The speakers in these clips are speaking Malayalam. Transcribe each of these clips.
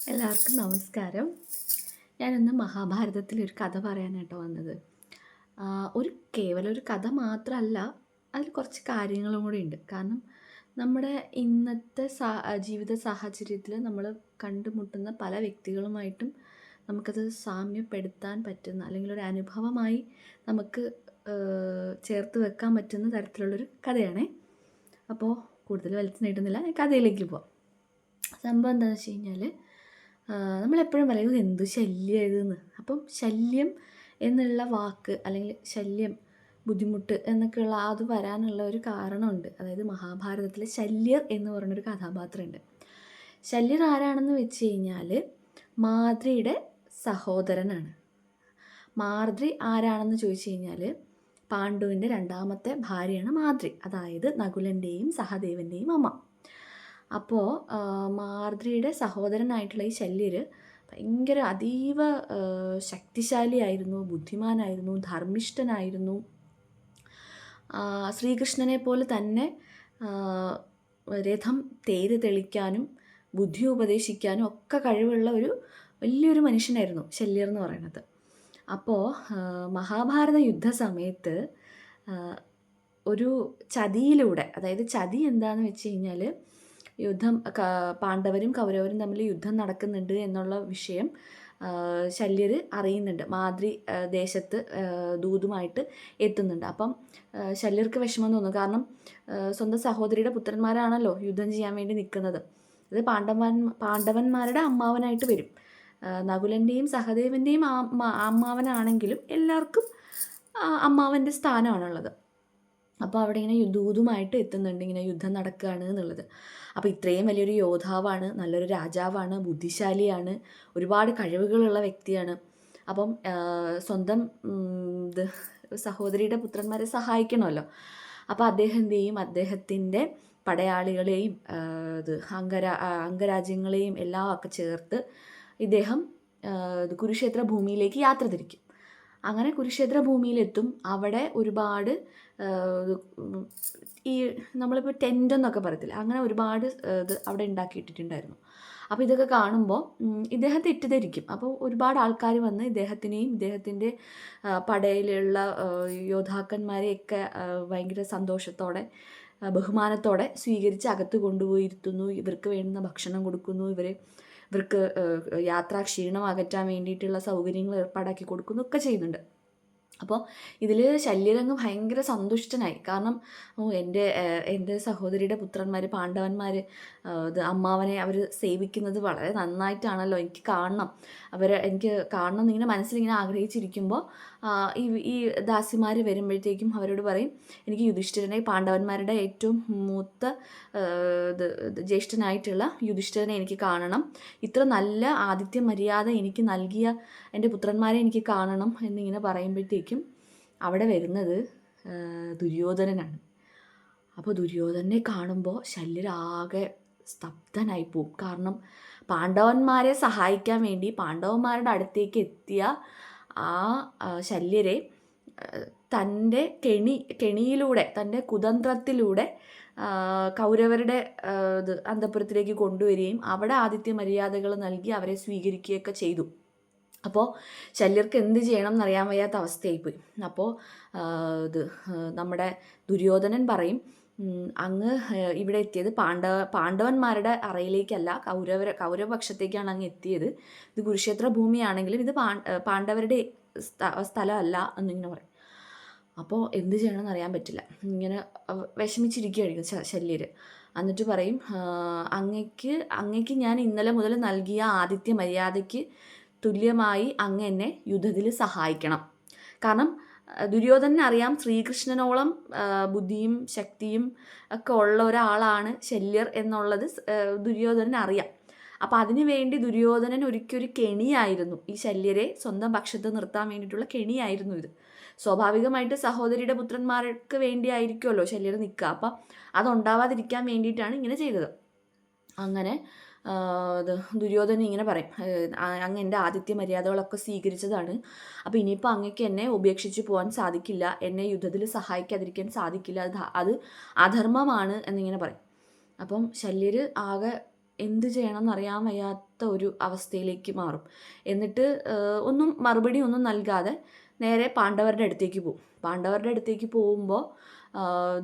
എല്ലാവർക്കും നമസ്കാരം. ഞാനിന്ന് മഹാഭാരതത്തിലൊരു കഥ പറയാനായിട്ടോ വന്നത്. ഒരു കേവലം ഒരു കഥ മാത്രമല്ല അതിൽ കുറച്ച് കാര്യങ്ങളും കൂടി ഉണ്ട്. കാരണം നമ്മുടെ ഇന്നത്തെ സാ ജീവിത സാഹചര്യത്തിൽ നമ്മൾ കണ്ടുമുട്ടുന്ന പല വ്യക്തികളുമായിട്ടും നമുക്കത് സാമ്യപ്പെടുത്താൻ പറ്റുന്ന അല്ലെങ്കിൽ ഒരു അനുഭവമായി നമുക്ക് ചേർത്ത് വെക്കാൻ പറ്റുന്ന തരത്തിലുള്ളൊരു കഥയാണേ. അപ്പോൾ കൂടുതൽ വലിച്ചു നീട്ടുന്നില്ല. കഥയിലേക്ക് പോവാം. സംഭവം എന്താണെന്ന് വെച്ച് കഴിഞ്ഞാൽ നമ്മളെപ്പോഴും പറയും "ഇത് എന്ത് ശല്യം ഇതെന്ന് അപ്പം ശല്യം എന്നുള്ള വാക്ക് അല്ലെങ്കിൽ ശല്യം ബുദ്ധിമുട്ട് എന്നൊക്കെയുള്ള അത് വരാനുള്ള ഒരു കാരണമുണ്ട്. അതായത് മഹാഭാരതത്തിലെ ശല്യർ എന്ന് പറഞ്ഞൊരു കഥാപാത്രമുണ്ട്. ശല്യർ ആരാണെന്ന് വെച്ച് കഴിഞ്ഞാൽ മാദ്രിയുടെ സഹോദരനാണ്. മാദ്രി ആരാണെന്ന് ചോദിച്ചു കഴിഞ്ഞാൽ പാണ്ഡുവിന്റെ രണ്ടാമത്തെ ഭാര്യയാണ് മാദ്രി അതായത് നകുലന്റെയും സഹദേവന്റെയും അമ്മ. അപ്പോൾ മാർദ്രിയുടെ സഹോദരനായിട്ടുള്ള ഈ ശല്യർ ഭയങ്കര അതീവ ശക്തിശാലിയായിരുന്നു ബുദ്ധിമാനായിരുന്നു ധർമ്മിഷ്ഠനായിരുന്നു. ശ്രീകൃഷ്ണനെ പോലെ തന്നെ രഥം തേര് തെളിക്കാനും ബുദ്ധി ഉപദേശിക്കാനും ഒക്കെ കഴിവുള്ള ഒരു വലിയൊരു മനുഷ്യനായിരുന്നു ശല്യർ എന്ന് പറയുന്നത് അപ്പോൾ മഹാഭാരത യുദ്ധ സമയത്ത് ഒരു ചതിയിലൂടെ അതായത് ചതി എന്താണെന്ന് വെച്ച് കഴിഞ്ഞാൽ യുദ്ധം പാണ്ഡവരും കൗരവരും തമ്മിൽ യുദ്ധം നടക്കുന്നുണ്ട് എന്നുള്ള വിഷയം ശല്യർ അറിയുന്നുണ്ട്. മാതൃ ദേശത്ത് ദൂതുമായിട്ട് എത്തുന്നുണ്ട്. അപ്പം ശല്യർക്ക് വിഷമം തോന്നും. കാരണം സ്വന്തം സഹോദരിയുടെ പുത്രന്മാരാണല്ലോ യുദ്ധം ചെയ്യാൻ വേണ്ടി നിൽക്കുന്നത്. അത് പാണ്ഡവൻ പാണ്ഡവന്മാരുടെ അമ്മാവനായിട്ട് വരും. നകുലന്റെയും സഹദേവന്റെയും അമ്മാവനാണെങ്കിലും എല്ലാവർക്കും അമ്മാവന്റെ സ്ഥാനമാണുള്ളത്. അപ്പോൾ അവിടെ ഇങ്ങനെ ദൂതുമായിട്ട് എത്തുന്നുണ്ട് ഇങ്ങനെ യുദ്ധം നടക്കുകയാണ് എന്നുള്ളത്. അപ്പോൾ ഇത്രയും വലിയൊരു യോദ്ധാവാണ് നല്ലൊരു രാജാവാണ് ബുദ്ധിശാലിയാണ് ഒരുപാട് കഴിവുകളുള്ള വ്യക്തിയാണ്. അപ്പം സ്വന്തം ഇത് സഹോദരിയുടെ പുത്രന്മാരെ സഹായിക്കണമല്ലോ. അപ്പോൾ അദ്ദേഹം എന്ത് ചെയ്യും? അദ്ദേഹത്തിന്റെ പടയാളികളെയും ഇത് അംഗരാ അംഗരാജ്യങ്ങളെയും എല്ലാം ഒക്കെ ചേർത്ത് ഇദ്ദേഹം കുരുക്ഷേത്ര ഭൂമിയിലേക്ക് യാത്ര തിരിക്കും. അങ്ങനെ കുരുക്ഷേത്ര ഭൂമിയിലെത്തും അവിടെ ഒരുപാട് ഈ നമ്മളിപ്പോൾ ടെന്റ് എന്നൊക്കെ പറയത്തില്ല അങ്ങനെ ഒരുപാട് ഇത് അവിടെ ഉണ്ടാക്കിയിട്ടിട്ടുണ്ടായിരുന്നു. അപ്പോൾ ഇതൊക്കെ കാണുമ്പോൾ ഇദ്ദേഹത്തെ ഇദ്ദേഹം തെറ്റിദ്ധരിക്കും. അപ്പോൾ ഒരുപാട് ആൾക്കാർ വന്ന് ഇദ്ദേഹത്തിനെയും ഇദ്ദേഹത്തിന്റെ പടയിലുള്ള യോദ്ധാക്കന്മാരെയൊക്കെ ഭയങ്കര സന്തോഷത്തോടെ ബഹുമാനത്തോടെ സ്വീകരിച്ച് അകത്ത് കൊണ്ടുപോയി ഇരുത്തുന്നു ഇവർക്ക് വേണ്ടുന്ന ഭക്ഷണം കൊടുക്കുന്നു. ഇവരെ ഇവർക്ക് യാത്രാ ക്ഷീണം അകറ്റാൻ വേണ്ടിയിട്ടുള്ള സൗകര്യങ്ങൾ ഏർപ്പാടാക്കി കൊടുക്കുന്നു ഒക്കെ ചെയ്യുന്നുണ്ട്. അപ്പോൾ ഇതിൽ ശല്യരംഗം ഭയങ്കര സന്തുഷ്ടനായി. കാരണം ഓ എന്റെ എന്റെ സഹോദരിയുടെ പുത്രന്മാർ പാണ്ഡവന്മാർ ഇത് അമ്മാവനെ അവർ സേവിക്കുന്നത് വളരെ നന്നായിട്ടാണല്ലോ എനിക്ക് കാണണം. അവരെ എനിക്ക് കാണണം എന്നിങ്ങനെ മനസ്സിലിങ്ങനെ ആഗ്രഹിച്ചിരിക്കുമ്പോൾ ഈ ഈ ദാസിമാർ വരുമ്പോഴത്തേക്കും അവരോട് പറയും എനിക്ക് യുധിഷ്ഠിരനെ പാണ്ഡവന്മാരുടെ ഏറ്റവും മൂത്ത ജ്യേഷ്ഠനായിട്ടുള്ള യുധിഷ്ഠിരനെ എനിക്ക് കാണണം. ഇത്ര നല്ല ആതിഥ്യ മര്യാദ എനിക്ക് നൽകിയ എന്റെ പുത്രന്മാരെ എനിക്ക് കാണണം എന്നിങ്ങനെ പറയുമ്പോഴത്തേക്കും അവിടെ വരുന്നത് ദുര്യോധനനാണ്. അപ്പോൾ ദുര്യോധനെ കാണുമ്പോൾ ശല്യരാകെ സ്തബ്ധനായി പോവും. കാരണം പാണ്ഡവന്മാരെ സഹായിക്കാൻ വേണ്ടി പാണ്ഡവന്മാരുടെ അടുത്തേക്ക് എത്തിയ ആ ശല്യരെ തന്റെ കെണി കെണിയിലൂടെ തന്റെ കുതന്ത്രത്തിലൂടെ കൗരവരുടെ ഇത് അന്തപുരത്തിലേക്ക് കൊണ്ടുവരികയും അവിടെ ആദിത്യ മര്യാദകൾ നൽകി അവരെ സ്വീകരിക്കുകയൊക്കെ ചെയ്തു. അപ്പോൾ ശല്യർക്ക് എന്ത് ചെയ്യണം എന്നറിയാൻ വയ്യാത്ത അവസ്ഥയായിപ്പോയി. അപ്പോൾ ഇത് നമ്മുടെ ദുര്യോധനൻ പറയും അങ്ങ് ഇവിടെ എത്തിയത് പാണ്ഡവ പാണ്ഡവന്മാരുടെ അറയിലേക്കല്ല കൗരവ കൗരവപക്ഷത്തേക്കാണ് അങ്ങ് എത്തിയത്. ഇത് കുരുക്ഷേത്ര ഭൂമിയാണെങ്കിലും ഇത് പാണ്ഡവരുടെ സ്ഥ- സ്ഥലമല്ല എന്നിങ്ങനെ പറയും. അപ്പോൾ എന്ത് ചെയ്യണമെന്ന് അറിയാൻ പറ്റില്ല. ഇങ്ങനെ വിഷമിച്ചിരിക്കുകയായിരിക്കും ശല്യർ എന്നിട്ട് പറയും അങ്ങക്ക് അങ്ങയ്ക്ക് ഞാൻ ഇന്നലെ മുതൽ നൽകിയ ആദിത്യ മര്യാദയ്ക്ക് തുല്യമായി അങ്ങ് എന്നെ യുദ്ധത്തിൽ സഹായിക്കണം. കാരണം ആ, ദുര്യോധനന് അറിയാം ശ്രീകൃഷ്ണനോളം ബുദ്ധിയും ശക്തിയും ഒക്കെ ഉള്ള ഒരാളാണ് ശല്യർ എന്നുള്ളത് ദുര്യോധനൻ അറിയാം. അപ്പം അതിനു വേണ്ടി ദുര്യോധനൻ ഒരിക്കലൊരു കെണിയായിരുന്നു. ഈ ശല്യരെ സ്വന്തം പക്ഷത്ത് നിർത്താൻ വേണ്ടിയിട്ടുള്ള കെണിയായിരുന്നു ഇത്. സ്വാഭാവികമായിട്ട് സഹോദരിയുടെ പുത്രന്മാർക്ക് വേണ്ടിയായിരിക്കുമല്ലോ ശല്യർ നിൽക്കുക. അപ്പം അതുണ്ടാവാതിരിക്കാൻ വേണ്ടിയിട്ടാണ് ഇങ്ങനെ ചെയ്തത്. അങ്ങനെ ദുര്യോധനൻ ഇങ്ങനെ പറയും. "ഏഹ്, ആ- അങ്ങ് എന്റെ ആദിത്യ മര്യാദകളൊക്കെ സ്വീകരിച്ചതാണ്. അപ്പോൾ ഇനിയിപ്പോൾ അങ്ങക്ക് എന്നെ ഉപേക്ഷിച്ച് പോകാൻ സാധിക്കില്ല. എന്നെ യുദ്ധത്തിൽ സഹായിക്കാതിരിക്കാൻ സാധിക്കില്ല. അത് അത് അധർമ്മമാണ് എന്നിങ്ങനെ പറയും. അപ്പം ശല്യർ ആകെ എന്ത് ചെയ്യണം എന്നറിയാൻ വയ്യാത്ത ഒരു അവസ്ഥയിലേക്ക് മാറും. എന്നിട്ട് ഒന്നും മറുപടി ഒന്നും നൽകാതെ നേരെ പാണ്ഡവരുടെ അടുത്തേക്ക് പോകും പാണ്ഡവരുടെ അടുത്തേക്ക് പോകുമ്പോൾ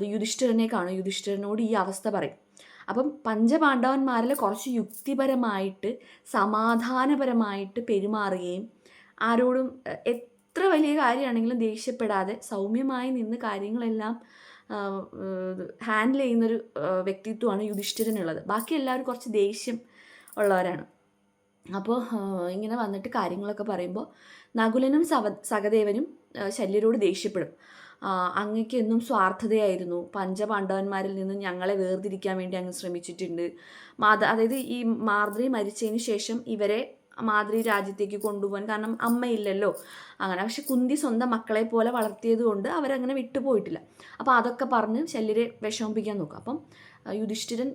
യുധിഷ്ഠിരനെ കാണും. യുധിഷ്ഠിരനോട് ഈ അവസ്ഥ പറയും. അപ്പം പഞ്ചപാണ്ഡവന്മാരിൽ കുറച്ച് യുക്തിപരമായിട്ട് സമാധാനപരമായിട്ട് പെരുമാറുകയും ആരോടും എത്ര വലിയ കാര്യമാണെങ്കിലും ദേഷ്യപ്പെടാതെ സൗമ്യമായി നിന്ന് കാര്യങ്ങളെല്ലാം ഹാൻഡിൽ ചെയ്യുന്നൊരു വ്യക്തിത്വമാണ് യുധിഷ്ഠിരനുള്ളത്. ബാക്കി എല്ലാവരും കുറച്ച് ദേഷ്യം ഉള്ളവരാണ്. അപ്പോൾ ഇങ്ങനെ വന്നിട്ട് കാര്യങ്ങളൊക്കെ പറയുമ്പോൾ നകുലനും സവ സഹദേവനും ശല്യരോട് ദേഷ്യപ്പെടും. ആ, അങ്ങയ്ക്ക് എന്നും സ്വാർത്ഥതയായിരുന്നു. പഞ്ചപാണ്ഡവന്മാരിൽ നിന്നും ഞങ്ങളെ വേർതിരിക്കാൻ വേണ്ടി അങ്ങ് ശ്രമിച്ചിട്ടുണ്ട്. മാത അതായത് ഈ മാതൃ മരിച്ചതിന് ശേഷം ഇവരെ മാതൃ രാജ്യത്തേക്ക് കൊണ്ടുപോകാൻ കാരണം അമ്മയില്ലല്ലോ. അങ്ങനെ പക്ഷെ കുന്തി സ്വന്തം മക്കളെ പോലെ വളർത്തിയത് കൊണ്ട് അവരങ്ങനെ വിട്ടുപോയിട്ടില്ല. അപ്പോൾ അതൊക്കെ പറഞ്ഞ് ശല്യരെ വിഷമിപ്പിക്കാൻ നോക്കും അപ്പം യുധിഷ്ഠിരൻ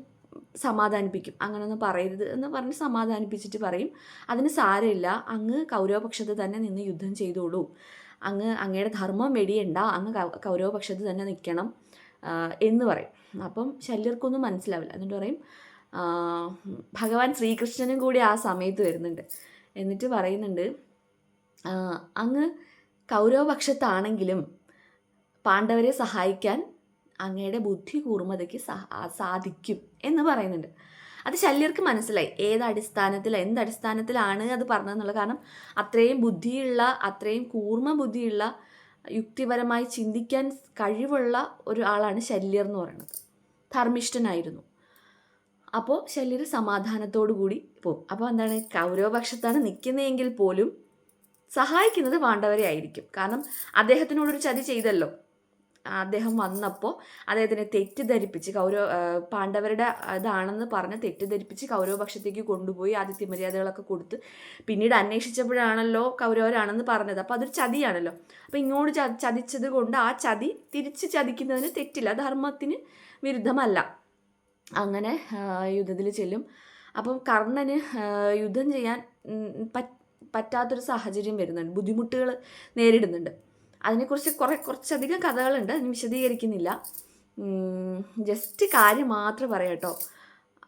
സമാധാനിപ്പിക്കും. അങ്ങനൊന്നും പറയരുത് എന്ന് പറഞ്ഞ് സമാധാനിപ്പിച്ചിട്ട് പറയും. അതിന് സാരമില്ല. അങ്ങ് കൗരവപക്ഷത്ത് തന്നെ നിന്ന് യുദ്ധം ചെയ്തോളൂ. അങ്ങ് അങ്ങയുടെ ധർമ്മം വെടിയണ്ട അങ്ങ് കൗരവപക്ഷത്ത് തന്നെ നിൽക്കണം എന്ന് പറയും. അപ്പം ശല്യർക്കൊന്നും മനസ്സിലാവില്ല. എന്നിട്ട് പറയും ഭഗവാൻ ശ്രീകൃഷ്ണനും കൂടി ആ സമയത്ത് വരുന്നുണ്ട്. എന്നിട്ട് പറയുന്നുണ്ട് അങ്ങ് കൗരവപക്ഷത്താണെങ്കിലും പാണ്ഡവരെ സഹായിക്കാൻ അങ്ങയുടെ ബുദ്ധി കൂർമ്മതയ്ക്ക് സാധിക്കും എന്ന് പറയുന്നുണ്ട്. അത് ശല്യർക്ക് മനസ്സിലായി. ഏത് അടിസ്ഥാനത്തിൽ എന്ത് അടിസ്ഥാനത്തിലാണ് അത് പറഞ്ഞതെന്നുള്ളത്. കാരണം അത്രയും ബുദ്ധിയുള്ള അത്രയും കൂർമ്മ ബുദ്ധിയുള്ള യുക്തിപരമായി ചിന്തിക്കാൻ കഴിവുള്ള ഒരാളാണ് ശല്യർ എന്ന് പറയുന്നത്. ധർമ്മിഷ്ഠനായിരുന്നു. അപ്പോൾ ശല്യർ സമാധാനത്തോടു കൂടി പോകും. അപ്പോൾ എന്താണ്? കൗരവപക്ഷത്താണ് നിൽക്കുന്നതെങ്കിൽ പോലും സഹായിക്കുന്നത് പാണ്ഡവരെ ആയിരിക്കും. കാരണം അദ്ദേഹത്തിനോടൊരു ചതി ചെയ്തല്ലോ. അദ്ദേഹം വന്നപ്പോൾ അദ്ദേഹത്തിനെ തെറ്റിദ്ധരിപ്പിച്ച് കൗരവ പാണ്ഡവരുടെ ഇതാണെന്ന് പറഞ്ഞ് തെറ്റിദ്ധരിപ്പിച്ച് കൗരവപക്ഷത്തേക്ക് കൊണ്ടുപോയി ആദിത്യ മര്യാദകളൊക്കെ കൊടുത്ത് പിന്നീട് അന്വേഷിച്ചപ്പോഴാണല്ലോ കൗരവരാണെന്ന് പറഞ്ഞത്. അപ്പോൾ അതൊരു ചതിയാണല്ലോ. അപ്പോൾ ഇങ്ങോട്ട് ചതിച്ചത് കൊണ്ട് ആ ചതി തിരിച്ച് ചതിക്കുന്നതിന് തെറ്റില്ല. ധർമ്മത്തിന് വിരുദ്ധമല്ല. അങ്ങനെ യുദ്ധത്തിൽ ചെല്ലും. അപ്പം കർണന് യുദ്ധം ചെയ്യാൻ പറ്റാത്തൊരു സാഹചര്യം വരുന്നുണ്ട്. ബുദ്ധിമുട്ടുകൾ നേരിടുന്നുണ്ട്. അതിനെക്കുറിച്ച് കുറേ കുറച്ചധികം കഥകളുണ്ട് അതിന് വിശദീകരിക്കുന്നില്ല. ജസ്റ്റ് കാര്യം മാത്രം പറയാം കേട്ടോ.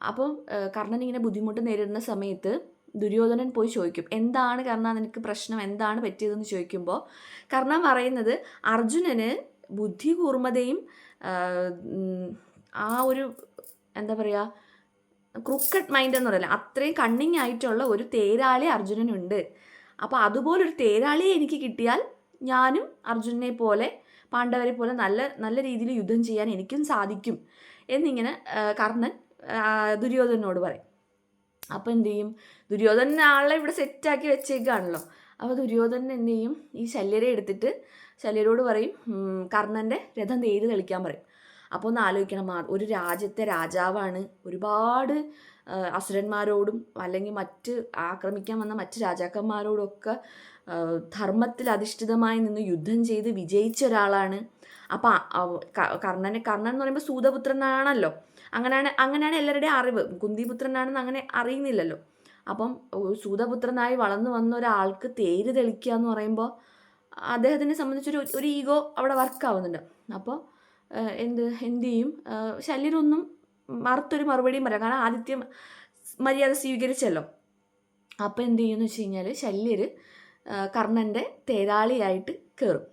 അപ്പം കർണൻ ഇങ്ങനെ ബുദ്ധിമുട്ട് നേരിടുന്ന സമയത്ത് ദുര്യോധനൻ പോയി ചോദിക്കും എന്താണ് കർണ നിനക്ക് പ്രശ്നം? എന്താണ് പറ്റിയതെന്ന് ചോദിക്കുമ്പോൾ കർണ പറയുന്നത് അർജുനന് ബുദ്ധി കൂർമ്മതയും ആ, ഒരു എന്താ പറയുക ക്രിക്കറ്റ് മൈൻഡ് എന്ന് പറയില്ല അത്രയും കണ്ണിങ് ആയിട്ടുള്ള ഒരു തേരാളി അർജുനനുണ്ട്. അപ്പോൾ അതുപോലൊരു തേരാളിയെ എനിക്ക് കിട്ടിയാൽ ഞാനും അർജുനനെ പോലെ പാണ്ഡവരെ പോലെ നല്ല നല്ല രീതിയിൽ യുദ്ധം ചെയ്യാൻ എനിക്കും സാധിക്കും എന്നിങ്ങനെ കർണൻ ദുര്യോധനോട് പറയും. അപ്പോൾ എന്തു ചെയ്യും? ദുര്യോധനൻ ആളെ ഇവിടെ സെറ്റാക്കി വെച്ചേക്കാണല്ലോ. അപ്പോൾ ദുര്യോധനൻ എന്തു ചെയ്യും? ഈ ശല്യരെ എടുത്തിട്ട് ശല്യരോട് പറയും കർണന്റെ രഥം തേര് തെളിക്കാൻ പറയും. അപ്പോൾ ഒന്ന് ആലോചിക്കണം ഒരു രാജ്യത്തെ രാജാവാണ് ഒരുപാട് അസുരന്മാരോടും അല്ലെങ്കിൽ മറ്റ് ആക്രമിക്കാൻ വന്ന മറ്റ് രാജാക്കന്മാരോടും ഒക്കെ ആ, ധർമ്മത്തിൽ അധിഷ്ഠിതമായി നിന്ന് യുദ്ധം ചെയ്ത് വിജയിച്ച ഒരാളാണ്. അപ്പം കർണനെ കർണൻ എന്ന് പറയുമ്പോൾ സൂതപുത്രനാണല്ലോ. അങ്ങനെയാണ് അങ്ങനെയാണ് എല്ലാവരുടെയും അറിവ്. കുന്തിപുത്രനാണെന്ന് അങ്ങനെ അറിയുന്നില്ലല്ലോ. അപ്പം സൂതപുത്രനായി വളർന്നു വന്ന ഒരാൾക്ക് തേര് തെളിക്കുക എന്ന് പറയുമ്പോൾ അദ്ദേഹത്തിനെ സംബന്ധിച്ചൊരു ഒരു ഈഗോ അവിടെ വർക്ക് ആവുന്നുണ്ട് അപ്പോൾ എന്ത് എന്ത് ചെയ്യും? ശല്യനൊന്നും മറുത്തൊരു മറുപടിയും പറയാം കാരണം ആദിത്യം മര്യാദ സ്വീകരിച്ചല്ലോ. അപ്പോൾ എന്ത് ചെയ്യുമെന്ന് വെച്ച് കഴിഞ്ഞാൽ ശല്യർ കർണന്റെ തേരാളിയായിട്ട് കയറും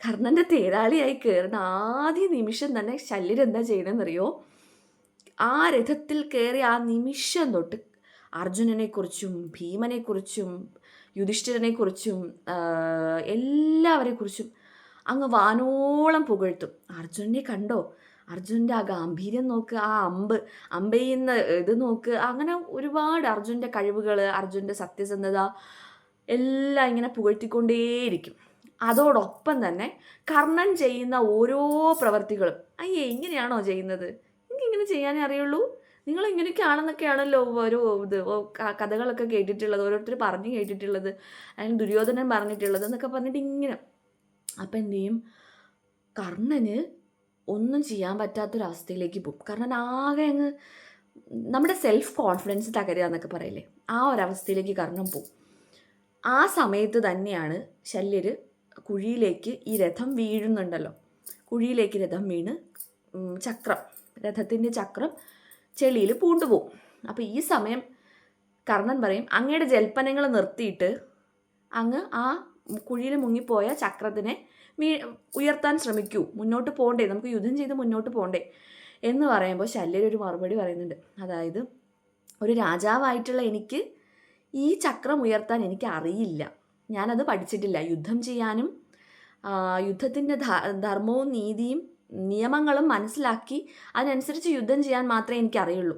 കർണന്റെ തേരാളിയായി കയറുന്ന ആദ്യ നിമിഷം തന്നെ ശല്യർ എന്താ ചെയ്യണമെന്നറിയോ ആ രഥത്തിൽ കയറി ആ നിമിഷം തൊട്ട് അർജുനനെക്കുറിച്ചും ഭീമനെക്കുറിച്ചും യുധിഷ്ഠിരനെക്കുറിച്ചും എല്ലാവരെക്കുറിച്ചും അങ്ങ് വാനോളം പുകഴ്ത്തും. അർജുനനെ കണ്ടോ? അർജുനന്റെ ആ ഗാംഭീര്യം നോക്ക് ആ അമ്പ് അമ്പെയ്യുന്ന ഇത് നോക്ക് അങ്ങനെ ഒരുപാട് അർജുന്റെ കഴിവുകൾ അർജുന്റെ സത്യസന്ധത എല്ലാം ഇങ്ങനെ പുകഴ്ത്തിക്കൊണ്ടേയിരിക്കും. അതോടൊപ്പം തന്നെ കർണൻ ചെയ്യുന്ന ഓരോ പ്രവൃത്തികളും അയ്യേ ഇങ്ങനെയാണോ ചെയ്യുന്നത്? എനിക്ക് ഇങ്ങനെ ചെയ്യാനേ അറിയുള്ളൂ. നിങ്ങൾ ഇങ്ങനെയൊക്കെയാണെന്നൊക്കെയാണല്ലോ ഓരോ ഇത് കഥകളൊക്കെ കേട്ടിട്ടുള്ളത് ഓരോരുത്തർ പറഞ്ഞു കേട്ടിട്ടുള്ളത് അല്ലെങ്കിൽ ദുര്യോധനൻ പറഞ്ഞിട്ടുള്ളത് എന്നൊക്കെ പറഞ്ഞിട്ട് ഇങ്ങനെ. അപ്പം എന്തു ചെയ്യും? കർണന് ഒന്നും ചെയ്യാൻ പറ്റാത്തൊരവസ്ഥയിലേക്ക് പോകും. കാരണം ആകെ അങ്ങ് നമ്മുടെ സെൽഫ് കോൺഫിഡൻസ് തകരുക എന്നൊക്കെ പറയില്ലേ? ആ ഒരവസ്ഥയിലേക്ക് കർണൻ പോകും. ആ സമയത്ത് തന്നെയാണ് ശല്യര് കുഴിയിലേക്ക് ഈ രഥം വീഴുന്നുണ്ടല്ലോ. കുഴിയിലേക്ക് രഥം വീണ് ചക്രം രഥത്തിന്റെ ചക്രം ചെളിയിൽ പൂണ്ടുപോകും അപ്പോൾ ഈ സമയം കർണൻ പറയും അങ്ങയുടെ ജൽപ്പനങ്ങൾ നിർത്തിയിട്ട് അങ്ങ് ആ കുഴിയിൽ മുങ്ങിപ്പോയ ചക്രത്തിനെ വീ ഉയർത്താൻ ശ്രമിക്കൂ. മുന്നോട്ട് പോകണ്ടേ നമുക്ക് യുദ്ധം ചെയ്ത് മുന്നോട്ട് പോകണ്ടേ എന്ന് പറയുമ്പോൾ ശല്യർ ഒരു മറുപടി പറയുന്നുണ്ട്. അതായത് ഒരു രാജാവായിട്ടുള്ള എനിക്ക് ഈ ചക്രം ഉയർത്താൻ എനിക്ക് അറിയില്ല. ഞാനത് പഠിച്ചിട്ടില്ല. യുദ്ധം ചെയ്യാനും യുദ്ധത്തിന്റെ ധർമ്മവും നീതിയും നിയമങ്ങളും മനസ്സിലാക്കി അതിനനുസരിച്ച് യുദ്ധം ചെയ്യാൻ മാത്രമേ എനിക്കറിയുള്ളൂ.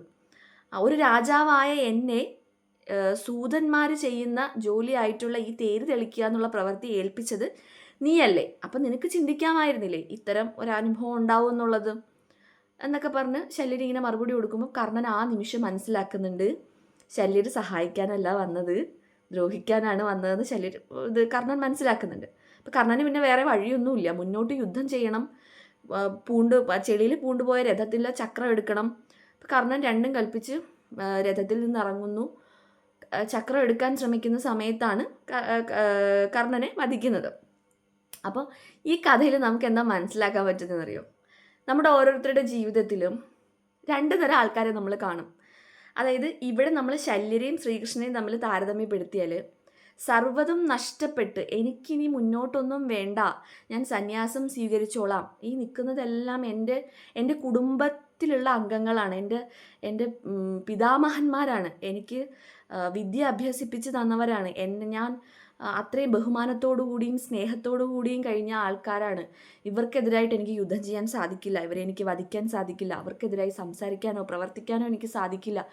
ഒരു രാജാവായ എന്നെ സൂതന്മാർ ചെയ്യുന്ന ജോലിയായിട്ടുള്ള ഈ തേര് തെളിക്കുക എന്നുള്ള പ്രവൃത്തി ഏൽപ്പിച്ചത് നീയല്ലേ? അപ്പം നിനക്ക് ചിന്തിക്കാമായിരുന്നില്ലേ ഇത്തരം ഒരനുഭവം ഉണ്ടാവും എന്നുള്ളത്? എന്നൊക്കെ പറഞ്ഞ് ശല്യർ ഇങ്ങനെ മറുപടി കൊടുക്കുമ്പോൾ കർണൻ ആ നിമിഷം മനസ്സിലാക്കുന്നുണ്ട്. ശല്യർ സഹായിക്കാനല്ല വന്നത്. ദ്രോഹിക്കാനാണ് വന്നതെന്ന് ശല്യർ ഇത് കർണൻ മനസ്സിലാക്കുന്നുണ്ട്. അപ്പം കർണന് പിന്നെ വേറെ വഴിയൊന്നുമില്ല. മുന്നോട്ട് യുദ്ധം ചെയ്യണം. പൂണ്ട് ചെളിയിൽ പൂണ്ടുപോയ രഥത്തിലെ ചക്രം എടുക്കണം. അപ്പം കർണൻ രണ്ടും കൽപ്പിച്ച് രഥത്തിൽ നിന്ന് ഇറങ്ങുന്നു. ചക്രം എടുക്കാൻ ശ്രമിക്കുന്ന സമയത്താണ് കർണനെ വധിക്കുന്നത്. അപ്പോൾ ഈ കഥയിൽ നമുക്ക് എന്താ മനസ്സിലാക്കാൻ പറ്റുന്നതെന്നറിയോ? നമ്മുടെ ഓരോരുത്തരുടെ ജീവിതത്തിലും രണ്ട് തരം ആൾക്കാരെ നമ്മൾ കാണും. അതായത് ഇവിടെ നമ്മൾ ശല്യരെയും ശ്രീകൃഷ്ണനെയും തമ്മിൽ താരതമ്യപ്പെടുത്തിയാൽ സർവതും നഷ്ടപ്പെട്ട് എനിക്കിനി മുന്നോട്ടൊന്നും വേണ്ട ഞാൻ സന്യാസം സ്വീകരിച്ചോളാം. ഈ നിൽക്കുന്നതെല്ലാം എന്റെ എന്റെ കുടുംബത്തിലുള്ള അംഗങ്ങളാണ്. എന്റെ എന്റെ പിതാമഹന്മാരാണ്. എനിക്ക് വിദ്യ അഭ്യസിപ്പിച്ച് തന്നവരാണ്. എന്നെ ഞാൻ അത്രയും ബഹുമാനത്തോടു കൂടിയും സ്നേഹത്തോടു കൂടിയും കഴിഞ്ഞ ആൾക്കാരാണ്. ഇവർക്കെതിരായിട്ട് എനിക്ക് യുദ്ധം ചെയ്യാൻ സാധിക്കില്ല. ഇവരെ എനിക്ക് വധിക്കാൻ സാധിക്കില്ല. അവർക്കെതിരായി സംസാരിക്കാനോ പ്രവർത്തിക്കാനോ എനിക്ക് സാധിക്കില്ല.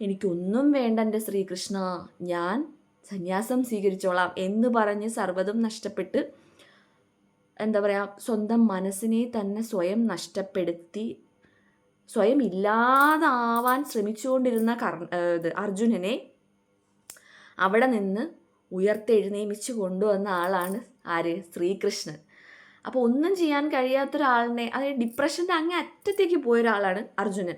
എനിക്കൊന്നും വേണ്ട എന്റെ ശ്രീകൃഷ്ണ. ഞാൻ സന്യാസം സ്വീകരിച്ചോളാം എന്ന് പറഞ്ഞ് സർവതും നഷ്ടപ്പെട്ട് എന്താ പറയുക സ്വന്തം മനസ്സിനെ തന്നെ സ്വയം നഷ്ടപ്പെടുത്തി സ്വയം ഇല്ലാതാവാൻ ശ്രമിച്ചുകൊണ്ടിരുന്ന കർ ഇത് അർജുനനെ അവിടെ നിന്ന് ഉയർത്തെഴുന്നേമിച്ച് കൊണ്ടുവന്ന ആളാണ് ആര്? ശ്രീകൃഷ്ണൻ. അപ്പോൾ ഒന്നും ചെയ്യാൻ കഴിയാത്തൊരാളിനെ അതായത് ഡിപ്രഷന്റെ അങ്ങേ അറ്റത്തേക്ക് പോയ ഒരാളാണ് അർജുനൻ.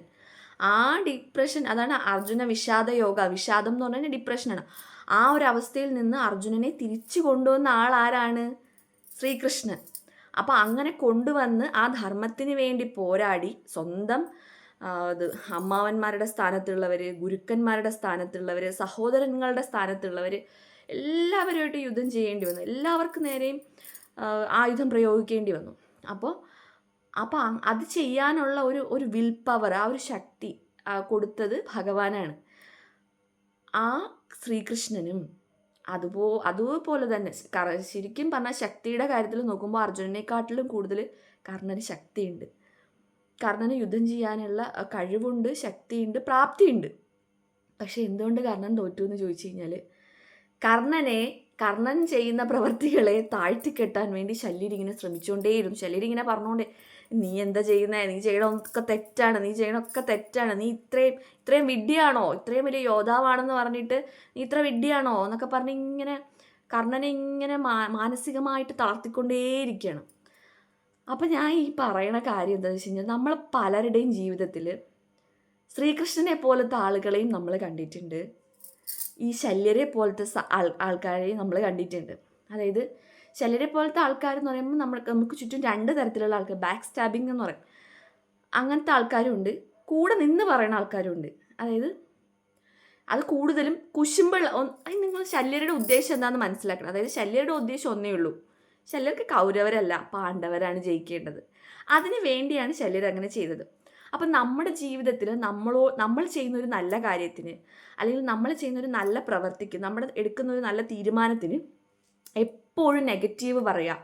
ആ ഡിപ്രഷൻ അതാണ് അർജുന വിഷാദ യോഗ. വിഷാദം എന്ന് പറഞ്ഞാൽ ഡിപ്രഷനാണ്. ആ ഒരു അവസ്ഥയിൽ നിന്ന് അർജുനനെ തിരിച്ചു കൊണ്ടുവന്ന ആൾ ആരാണ്? ശ്രീകൃഷ്ണൻ. അപ്പോൾ അങ്ങനെ കൊണ്ടുവന്ന് ആ ധർമ്മത്തിന് വേണ്ടി പോരാടി സ്വന്തം അത് അമ്മാവന്മാരുടെ സ്ഥാനത്തുള്ളവർ ഗുരുക്കന്മാരുടെ സ്ഥാനത്തുള്ളവർ സഹോദരങ്ങളുടെ സ്ഥാനത്തുള്ളവർ എല്ലാവരുമായിട്ട് യുദ്ധം ചെയ്യേണ്ടി വന്നു. എല്ലാവർക്കും നേരെയും ആയുധം പ്രയോഗിക്കേണ്ടി വന്നു. അപ്പോൾ അപ്പോൾ അത് ചെയ്യാനുള്ള ഒരു ഒരു വിൽ പവർ ആ ഒരു ശക്തി കൊടുത്തത് ഭഗവാനാണ്. ആ ശ്രീകൃഷ്ണനും അതുപോ അതുപോലെ തന്നെ ശരിക്കും പറഞ്ഞാൽ ശക്തിയുടെ കാര്യത്തിൽ നോക്കുമ്പോൾ അർജുനനെക്കാട്ടിലും കൂടുതൽ കർണന് ശക്തിയുണ്ട്. കർണന് യുദ്ധം ചെയ്യാനുള്ള കഴിവുണ്ട് ശക്തിയുണ്ട് പ്രാപ്തിയുണ്ട്. പക്ഷേ എന്തുകൊണ്ട് കർണൻ തോറ്റു എന്ന് ചോദിച്ചു കഴിഞ്ഞാൽ കർണനെ കർണൻ ചെയ്യുന്ന പ്രവർത്തികളെ താഴ്ത്തിക്കെട്ടാൻ വേണ്ടി ശല്യരിങ്ങനെ ശ്രമിച്ചുകൊണ്ടേയിരുന്നു ശല്യരിങ്ങനെ പറഞ്ഞുകൊണ്ടേ നീ എന്താ ചെയ്യുന്നേ? നീ ചെയ്യണമൊക്കെ തെറ്റാണ്. നീ ചെയ്യണമൊക്കെ തെറ്റാണ്. നീ ഇത്രയും ഇത്രയും വിഡ്ഢിയാണോ? ഇത്രയും വലിയ യോദ്ധാവാണെന്ന് പറഞ്ഞിട്ട് നീ ഇത്ര വിഡ്ഢിയാണോ? എന്നൊക്കെ പറഞ്ഞ് ഇങ്ങനെ കർണനെ ഇങ്ങനെ മാനസികമായിട്ട് തളർത്തിക്കൊണ്ടേയിരിക്കണം. അപ്പം ഞാൻ ഈ പറയണ കാര്യം എന്താണെന്ന് വെച്ച് കഴിഞ്ഞാൽ നമ്മൾ പലരുടെയും ജീവിതത്തിൽ ശ്രീകൃഷ്ണനെ പോലത്തെ ആളുകളെയും നമ്മൾ കണ്ടിട്ടുണ്ട്. ഈ ശല്യരെ പോലത്തെ ആൾ ആൾക്കാരെയും നമ്മൾ കണ്ടിട്ടുണ്ട്. അതായത് ശല്യരെ പോലത്തെ ആൾക്കാർ എന്ന് പറയുമ്പോൾ നമ്മൾ നമുക്ക് ചുറ്റും രണ്ട് തരത്തിലുള്ള ആൾക്കാർ ബാക്ക് സ്റ്റാബിംഗ് എന്ന് പറയും. അങ്ങനത്തെ ആൾക്കാരുണ്ട്. കൂടെ നിന്ന് പറയുന്ന ആൾക്കാരുണ്ട്. അതായത് അത് കൂടുതലും കുശുമ്പുള്ള നിങ്ങൾ ശല്യരുടെ ഉദ്ദേശം എന്താണെന്ന് മനസ്സിലാക്കണം. അതായത് ശല്യരുടെ ഉദ്ദേശം ഒന്നേ ഉള്ളൂ. ശല്യർക്ക് കൗരവരല്ല പാണ്ഡവരാണ് ജയിക്കേണ്ടത്. അതിന് വേണ്ടിയാണ് ശല്യർ അങ്ങനെ ചെയ്തത്. അപ്പം നമ്മുടെ ജീവിതത്തിൽ നമ്മളോ നമ്മൾ ചെയ്യുന്ന ഒരു നല്ല കാര്യത്തിന് അല്ലെങ്കിൽ നമ്മൾ ചെയ്യുന്ന ഒരു നല്ല പ്രവർത്തിക്ക് നമ്മൾ എടുക്കുന്ന ഒരു നല്ല തീരുമാനത്തിന് എപ്പോഴും നെഗറ്റീവ് പറയുക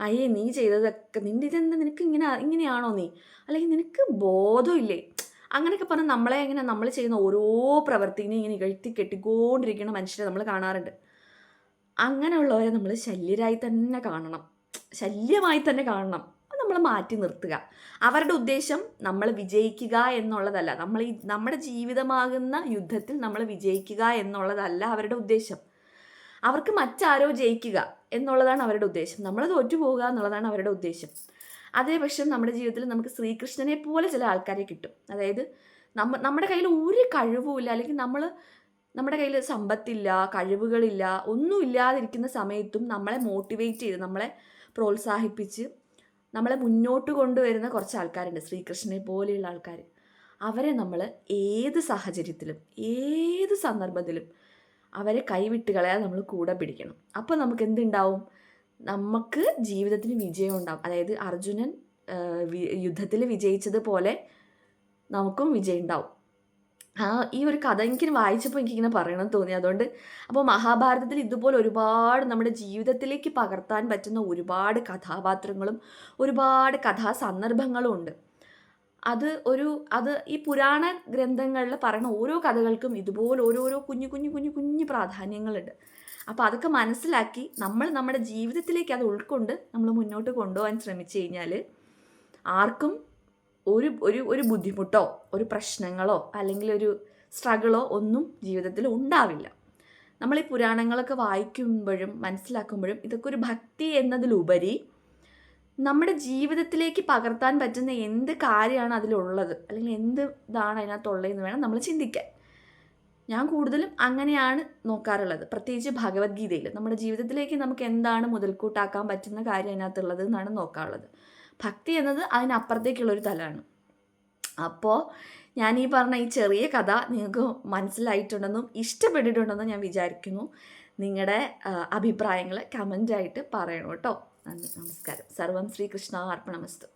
അയ്യേ നീ ചെയ്തതൊക്കെ നിന്റെ ഇതെന്താ നിനക്ക് ഇങ്ങനെ ഇങ്ങനെയാണോ നീ? അല്ലെങ്കിൽ നിനക്ക് ബോധമില്ലേ? അങ്ങനെയൊക്കെ പറഞ്ഞാൽ നമ്മളെ ഇങ്ങനെ നമ്മൾ ചെയ്യുന്ന ഓരോ പ്രവർത്തിനും ഇങ്ങനെ ഇകഴ്ത്തി കെട്ടിക്കൊണ്ടിരിക്കുന്ന മനുഷ്യരെ നമ്മൾ കാണാറുണ്ട്. അങ്ങനെയുള്ളവരെ നമ്മൾ ശല്യരായി തന്നെ കാണണം. ശല്യമായി തന്നെ കാണണം. നമ്മൾ മാറ്റി നിർത്തുക. അവരുടെ ഉദ്ദേശം നമ്മൾ വിജയിക്കുക എന്നുള്ളതല്ല. നമ്മൾ ഈ നമ്മുടെ ജീവിതമാകുന്ന യുദ്ധത്തിൽ നമ്മൾ വിജയിക്കുക എന്നുള്ളതല്ല അവരുടെ ഉദ്ദേശം. അവർക്ക് മറ്റാരോ ജയിക്കുക എന്നുള്ളതാണ് അവരുടെ ഉദ്ദേശം. നമ്മൾ തോറ്റു പോവുക എന്നുള്ളതാണ് അവരുടെ ഉദ്ദേശം. അതേ പക്ഷേ നമ്മുടെ ജീവിതത്തിൽ നമുക്ക് ശ്രീകൃഷ്ണനെ പോലെ ചില ആൾക്കാരെ കിട്ടും. അതായത് നമ്മ നമ്മുടെ കയ്യിൽ ഒരു കഴിവുമില്ല. അല്ലെങ്കിൽ നമ്മൾ നമ്മുടെ കയ്യിൽ സമ്പത്തില്ല കഴിവുകളില്ല ഒന്നും ഇല്ലാതിരിക്കുന്ന സമയത്തും നമ്മളെ മോട്ടിവേറ്റ് ചെയ്ത് നമ്മളെ പ്രോത്സാഹിപ്പിച്ച് നമ്മളെ മുന്നോട്ട് കൊണ്ടുവരുന്ന കുറച്ച് ആൾക്കാരുണ്ട് ശ്രീകൃഷ്ണനെ പോലെയുള്ള ആൾക്കാർ അവരെ നമ്മൾ ഏത് സാഹചര്യത്തിലും ഏത് സന്ദർഭത്തിലും അവരെ കൈവിട്ട് കളയാതെ നമ്മൾ കൂടെ പിടിക്കണം. അപ്പോൾ നമുക്ക് എന്തുണ്ടാവും? നമുക്ക് ജീവിതത്തിന് വിജയം ഉണ്ടാവും. അതായത് അർജുനൻ യുദ്ധത്തിൽ വിജയിച്ചതുപോലെ നമുക്കും വിജയം ഉണ്ടാവും. ആ ഈ ഒരു കഥ എനിക്ക് വായിച്ചപ്പോൾ എനിക്കിങ്ങനെ പറയണം തോന്നി. അതുകൊണ്ട് അപ്പോൾ മഹാഭാരതത്തിൽ ഇതുപോലെ ഒരുപാട് നമ്മുടെ ജീവിതത്തിലേക്ക് പകർത്താൻ പറ്റുന്ന ഒരുപാട് കഥാപാത്രങ്ങളും ഒരുപാട് കഥാസന്ദർഭങ്ങളും ഉണ്ട് അത് ഒരു അത് ഈ പുരാണ ഗ്രന്ഥങ്ങളിൽ പറയുന്ന ഓരോ കഥകൾക്കും ഇതുപോലെ ഓരോരോ കുഞ്ഞു കുഞ്ഞു കുഞ്ഞു കുഞ്ഞു പ്രാധാന്യങ്ങളുണ്ട്. അപ്പോൾ അതൊക്കെ മനസ്സിലാക്കി നമ്മൾ നമ്മുടെ ജീവിതത്തിലേക്ക് അത് ഉൾക്കൊണ്ട് നമ്മൾ മുന്നോട്ട് കൊണ്ടുപോകാൻ ശ്രമിച്ചു കഴിഞ്ഞാൽ ആർക്കും ഒരു ഒരു ഒരു ബുദ്ധിമുട്ടോ ഒരു പ്രശ്നങ്ങളോ അല്ലെങ്കിൽ ഒരു സ്ട്രഗിളോ ഒന്നും ജീവിതത്തിൽ ഉണ്ടാവില്ല. നമ്മൾ ഈ പുരാണങ്ങളൊക്കെ വായിക്കുമ്പോഴും മനസ്സിലാക്കുമ്പോഴും ഇതൊക്കെ ഒരു ഭക്തി എന്നതിലുപരി നമ്മുടെ ജീവിതത്തിലേക്ക് പകർത്താൻ പറ്റുന്ന എന്ത് കാര്യമാണ് അതിലുള്ളത്? അല്ലെങ്കിൽ എന്ത് ഇതാണ് അതിനകത്തുള്ളതെന്ന് വേണം നമ്മൾ ചിന്തിക്കാൻ. ഞാൻ കൂടുതലും അങ്ങനെയാണ് നോക്കാറുള്ളത്. പ്രത്യേകിച്ച് ഭഗവത്ഗീതയിൽ. നമ്മുടെ ജീവിതത്തിലേക്ക് നമുക്ക് എന്താണ് മുതൽക്കൂട്ടാക്കാൻ പറ്റുന്ന കാര്യം അതിനകത്തുള്ളത് എന്നാണ് നോക്കാറുള്ളത്. ഭക്തി എന്നത് അതിനപ്പുറത്തേക്കുള്ളൊരു തലമാണ് അപ്പോൾ ഞാൻ ഈ പറഞ്ഞ ഈ ചെറിയ കഥ നിങ്ങൾക്ക് മനസ്സിലായിട്ടുണ്ടെന്നും ഇഷ്ടപ്പെട്ടിട്ടുണ്ടെന്നും ഞാൻ വിചാരിക്കുന്നു. നിങ്ങളുടെ അഭിപ്രായങ്ങൾ കമന്റായിട്ട് പറയണം കേട്ടോ. നന്ദി നമസ്കാരം. സർവം ശ്രീകൃഷ്ണ അർപ്പണമസ്തു